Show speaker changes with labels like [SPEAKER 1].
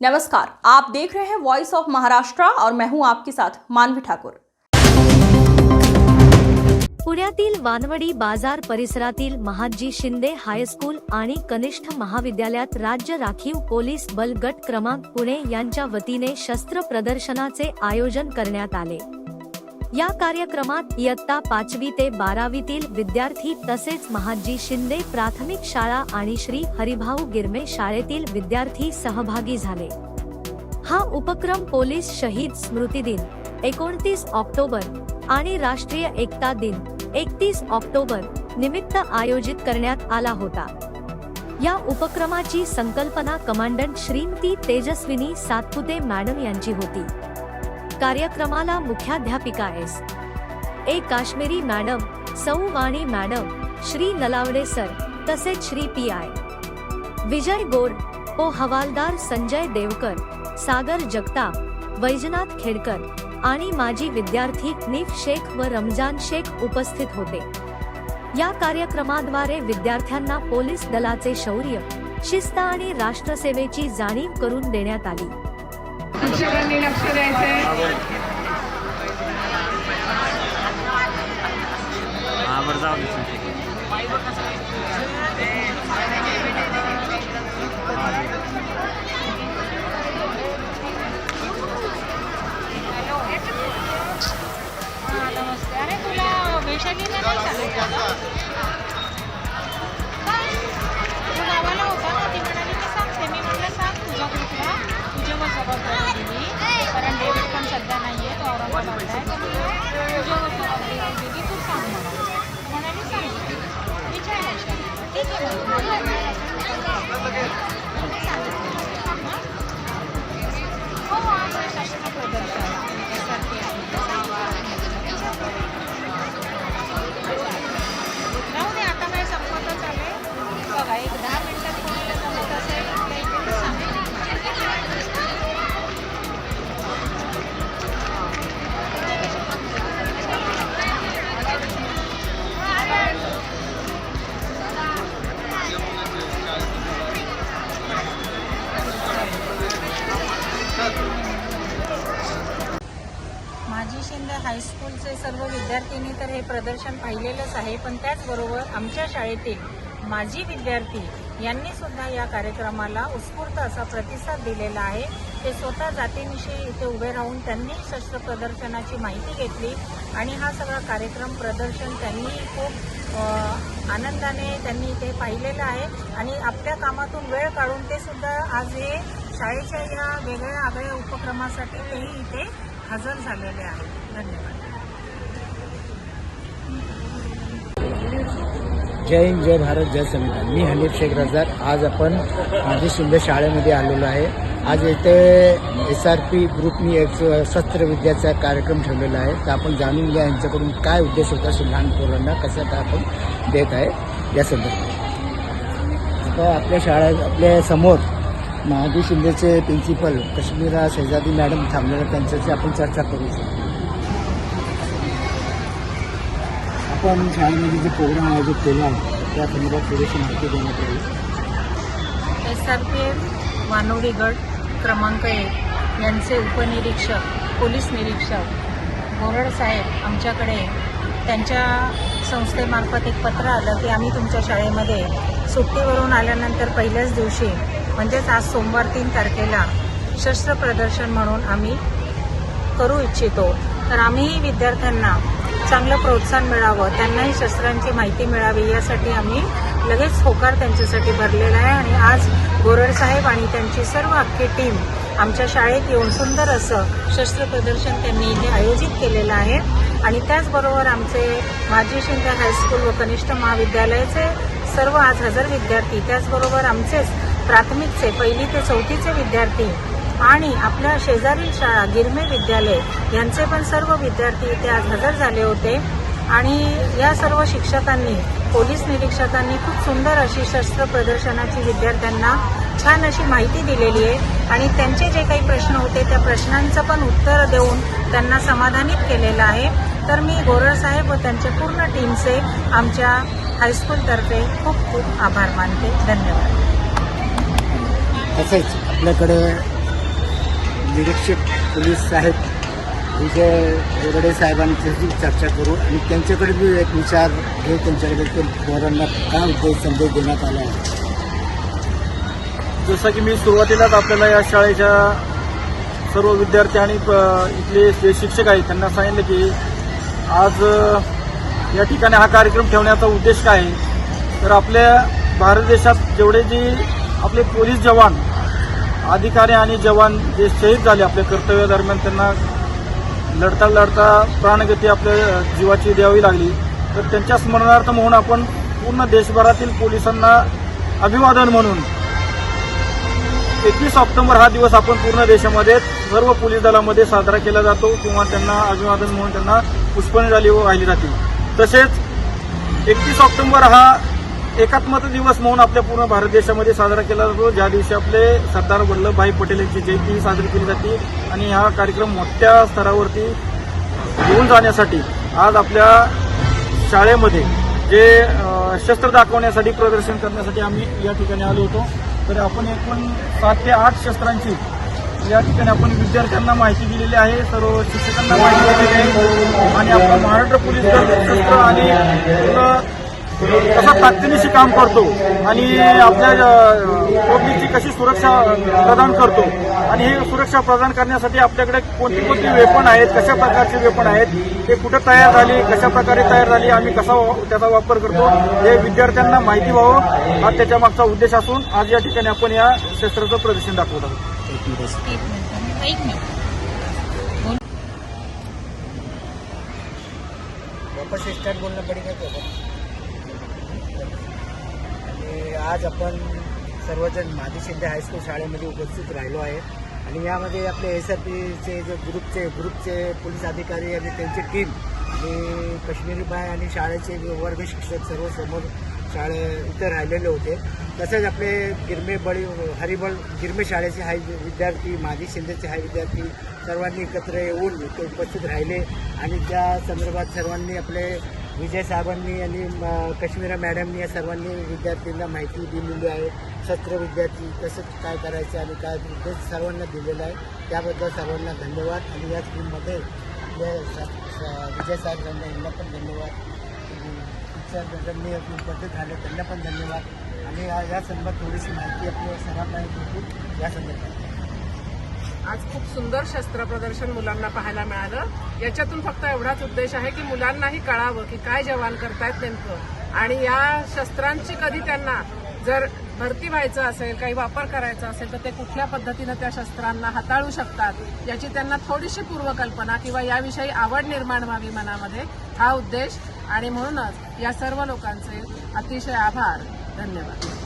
[SPEAKER 1] नमस्कार आप देख रहे हैं वॉइस ऑफ महाराष्ट्र और मैं हूं आपके साथ मानवी ठाकुर।
[SPEAKER 2] पुण्यातील वानवडी बाजार परिसरातील महाजी शिंदे हायस्कूल आणि कनिष्ठ महाविद्यालयात राज्य राखीव पोलीस बल गट क्रमांक पुणे यांच्या वतीने शस्त्र प्रदर्शनाचे आयोजन करण्यात आले. या कार्यक्रमात इयत्ता पाचवी ते बारावीतील विद्यार्थी तसेच महाजी शिंदे प्राथमिक शाळा आणि श्री हरिभाऊ गिरमे शाळेतील विद्यार्थी सहभागी झाले. हा उपक्रम पोलीस शहीद स्मृती दिन एकोणतीस ऑक्टोबर आणि राष्ट्रीय एकता दिन एकतीस ऑक्टोबर निमित्त आयोजित करण्यात आला होता. या उपक्रमाची संकल्पना कमांडंट श्रीमती तेजस्विनी सातपुते मॅडम यांची होती. कार्यक्रमाला मुख्याध्यापिका एस. ए. काश्मीरी मॅडम सौ वाणी मॅडम श्री नलावडे सर तसेच श्री पी आय. विजय गोड ओ हवालदार संजय देवकर सागर जगताप वैजनाथ खेडकर आणि माजी विद्यार्थी निफ शेख व रमजान शेख उपस्थित होते. या कार्यक्रमाद्वारे विद्यार्थ्यांना पोलीस दलाचे शौर्य शिस्त आणि राष्ट्रसेवेची जाणीव करून देण्यात आली.
[SPEAKER 3] शिक्षकांनी लक्ष द्यायचंय.
[SPEAKER 4] गावाला होता ना ती म्हणाली की सांगते मी म्हटलं सांग तुझ्या ग्रुपला तुझ्यावर जबाबदारी दिली कारण डेव्हिड पण सध्या नाही आहे तो औरंगाबादला आहे तर म्हटलं तुझ्यावर दिली तू सांग मला म्हणाली ठीक आहे हे प्रदर्शन पाहिलेलंच आहे. पण त्याचबरोबर आमच्या शाळेतील माजी विद्यार्थी यांनी सुद्धा या कार्यक्रमाला उत्स्फूर्त असा प्रतिसाद दिलेला आहे. ते स्वतः जातीविषयी इथे उभे राहून त्यांनी शस्त्र प्रदर्शनाची माहिती घेतली आणि हा सगळा कार्यक्रम प्रदर्शन त्यांनी खूप आनंदाने त्यांनी इथे पाहिलेलं आहे. आणि आपल्या कामातून वेळ काढून ते सुद्धा आज हे शाळेच्या या वेगळ्या आगळ्या उपक्रमासाठी तेही इथे हजर झालेले आहेत धन्यवाद.
[SPEAKER 5] जय हिंद जय भारत जय संविधान. मी हनीफ शेख रजार आज आपण माझी शिंदे शाळेमध्ये आलेलो आहे. आज येथे एस आर पी ग्रुपनी एक शस्त्र विद्याचा कार्यक्रम ठेवलेला आहे. तर आपण जाणून घ्या यांच्याकडून काय उद्देश होता असे लहान पोरांना कसं काय आपण देत आहे या संदर्भात. आता आपल्या शाळेत आपल्यासमोर महादी शिंदेचे प्रिन्सिपल कश्मीरा शेजादी मॅडम थांबलेल्या त्यांच्याशी आपण चर्चा करू शकतो. आपण शाळेमध्ये जे प्रोग्राम आयोजित केला आहे त्या संदर्भात थोडीशी माहिती देण्यात येईल
[SPEAKER 3] एस आर पी एफ मानवडी गट क्रमांक एक यांचे उपनिरीक्षक पोलीस निरीक्षक बोरड साहेब आमच्याकडे त्यांच्या संस्थेमार्फत एक पत्र आलं की आम्ही तुमच्या शाळेमध्ये सुट्टीवरून आल्यानंतर पहिल्याच दिवशी म्हणजेच आज सोमवार तीन तारखेला शस्त्र प्रदर्शन म्हणून आम्ही करू इच्छितो. तर आम्ही विद्यार्थ्यांना चांगलं प्रोत्साहन मिळावं त्यांनाही शस्त्रांची माहिती मिळावी यासाठी आम्ही लगेच होकार त्यांच्यासाठी भरलेला आहे. आणि आज गोरड साहेब आणि त्यांची सर्व अख्खी टीम आमच्या शाळेत येऊन सुंदर असं शस्त्र प्रदर्शन त्यांनी इथे आयोजित केलेलं आहे. आणि त्याचबरोबर आमचे माजी शिंदे हायस्कूल व कनिष्ठ महाविद्यालयाचे सर्व आज हजर विद्यार्थी त्याचबरोबर आमचेच प्राथमिकचे पहिली ते चौथीचे विद्यार्थी आणि आपल्या शेजारील शाळा गिरमे विद्यालय यांचे पण सर्व विद्यार्थी इथे आज हजर झाले होते. आणि या सर्व शिक्षकांनी पोलीस निरीक्षकांनी खूप सुंदर अशी शस्त्र प्रदर्शनाची विद्यार्थ्यांना छान अशी माहिती दिलेली आहे. आणि त्यांचे जे काही प्रश्न होते त्या प्रश्नांचं पण उत्तर देऊन त्यांना समाधानित केलेलं आहे. तर मी गोरळ साहेब व त्यांच्या पूर्ण टीमचे आमच्या हायस्कूलतर्फे खूप खूप आभार मानते. धन्यवाद.
[SPEAKER 5] तसेच आपल्याकडे निरीक्षक पोलीस साहेब विजय हेगडे साहेबांची चर्चा करू आणि त्यांच्याकडे बी एक विचार हे त्यांच्याकडे ते पोरांना काय उद्देश संदेश देण्यात आला आहे.
[SPEAKER 6] जसं की मी सुरुवातीलाच आपल्याला या शाळेच्या सर्व विद्यार्थी आणि प- इथले जे शिक्षक आहेत त्यांना सांगितलं की आज या ठिकाणी हा कार्यक्रम ठेवण्याचा उद्देश काय आहे? तर आपल्या भारत देशात जेवढे जे आपले पोलीस जवान अधिकारी आणि जवान जे शहीद झाले आपल्या कर्तव्यादरम्यान त्यांना लढता लढता प्राणगती आपल्या जीवाची द्यावी लागली. तर त्यांच्या स्मरणार्थ म्हणून आपण पूर्ण देशभरातील पोलिसांना अभिवादन म्हणून एकवीस ऑक्टोबर हा दिवस आपण पूर्ण देशामध्ये सर्व पोलीस दलामध्ये साजरा केला जातो. किंवा त्यांना अभिवादन म्हणून त्यांना पुष्पांजली वाहिली जाते तसेच एकतीस ऑक्टोबर हा एकात्मता दिवस म्हणून आपल्या पूर्ण भारत देशामध्ये साजरा केला जातो. ज्या दिवशी आपले सरदार वल्लभभाई पटेल यांची जयंती साजरी केली जाते आणि हा कार्यक्रम मोठ्या स्तरावरती घेऊन जाण्यासाठी आज आपल्या शाळेमध्ये जे शस्त्र दाखवण्यासाठी प्रदर्शन करण्यासाठी आम्ही या ठिकाणी आलो होतो. तर आपण एकूण सात ते आठ शस्त्रांची या ठिकाणी आपण विद्यार्थ्यांना माहिती दिलेली आहे. सर्व शिक्षकांना माहिती दिलेली आहे. आणि आपलं महाराष्ट्र पोलीस दल शस्त्र आणि पूर्ण कसा ताकदीनिशी काम करतो आणि आपल्या पब्लिकची कशी सुरक्षा प्रदान करतो आणि हे सुरक्षा प्रदान करण्यासाठी आपल्याकडे कोणती कोणती वेपण आहेत कशा प्रकारचे वेपण आहेत ते कुठं तयार झाली कशा प्रकारे तयार झाली आम्ही कसा वा- त्याचा वापर करतो हे विद्यार्थ्यांना माहिती व्हावं. हा त्याच्या मागचा उद्देश असून आज या ठिकाणी आपण या शस्त्राचं प्रदर्शन दाखवत आहोत.
[SPEAKER 5] वापस स्टार्ट बोलणं पडेल का आणि आज आपण सर्वजण मादी शिंदे हायस्कूल शाळेमध्ये उपस्थित राहिलो आहे. आणि यामध्ये आपले एस आर पीचे जे ग्रुपचे ग्रुपचे पोलीस अधिकारी आणि त्यांची टीम आणि काश्मीरी बाय आणि शाळेचे वर्ग शिक्षक सर्व समोर शाळे इथे राहिलेले होते. तसेच आपले गिरमे बळी हरिबळ गिरमे शाळेचे हाय विद्यार्थी माजी शिंदेचे हाय विद्यार्थी सर्वांनी एकत्र येऊन इथे उपस्थित राहिले. आणि त्या संदर्भात सर्वांनी आपले विजय साहेबांनी आणि म, मॅडमनी या सर्वांनी विद्यार्थ्यांना माहिती दिलेली आहे. सत्र विद्यार्थी कसं काय करायचं आणि काय उद्देश सर्वांना दिलेलं आहे त्याबद्दल सर्वांना धन्यवाद. आणि या स्कूलमध्ये आपल्या विजय साहेब यांना पण धन्यवाद. टीचर उपस्थित झाले त्यांना पण धन्यवाद. आणि या या संदर्भात थोडीशी माहिती आपल्या सर्वांना भेटू. या संदर्भात.
[SPEAKER 7] आज खूप सुंदर शस्त्र प्रदर्शन मुलांना पाहायला मिळालं. याच्यातून फक्त एवढाच उद्देश आहे की मुलांनाही कळावं की काय जवान करतायत नेमकं. आणि या शस्त्रांची कधी त्यांना जर भरती व्हायचं असेल काही वापर करायचा असेल तर ते कुठल्या पद्धतीनं त्या शस्त्रांना हाताळू शकतात याची त्यांना थोडीशी पूर्वकल्पना किंवा याविषयी आवड निर्माण व्हावी मनामध्ये हा उद्देश. आणि म्हणूनच या सर्व लोकांचे अतिशय आभार. धन्यवाद.